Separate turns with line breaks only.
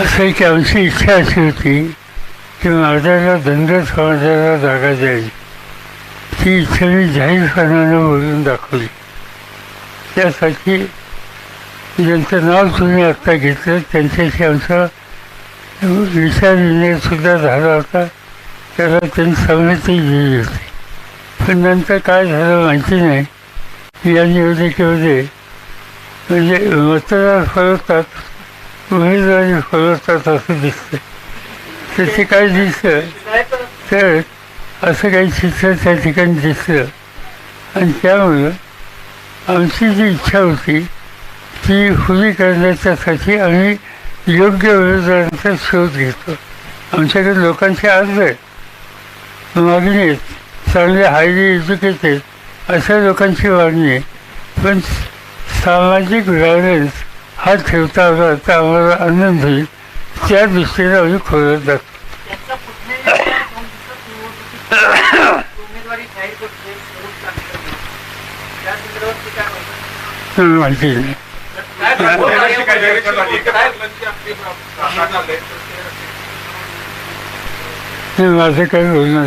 असं एक आमची इच्छा अशी होती की माझ्याला धनगर समाजाला जागा द्यायची ती इच्छा मी जाहीरपणानं बोलून दाखवली. त्यासाठी ज्यांचं नाव तुम्ही आत्ता घेतलं त्यांच्याशी आमचा विचार विनिमयसुद्धा झाला होता. त्याला त्यांनी संमती दिली होती. पण नंतर काय झालं माहिती नाही. या निवडणुकीमध्ये म्हणजे मतदार फरवतात उमेदवारी खोलवतात असं दिसतं. त्याचे काय दिसतं? तर असं काही चित्र त्या ठिकाणी दिसलं. आणि त्यामुळं आमची जी इच्छा होती ती खुली करण्याच्यासाठी आम्ही योग्य उमेदवारांचा शोध घेतो. आमच्याकडे लोकांचे अर्ज आहेत. मागणी आहेत. चांगले हायली एज्युकेटेड अशा लोकांची मागणी आहे. पण सामाजिक व्हायलन्स हा ठेवता आता आम्हाला आनंद होईल त्या दृष्टीने आम्ही खोलत जातो माहिती नाही माझं काही बोलणं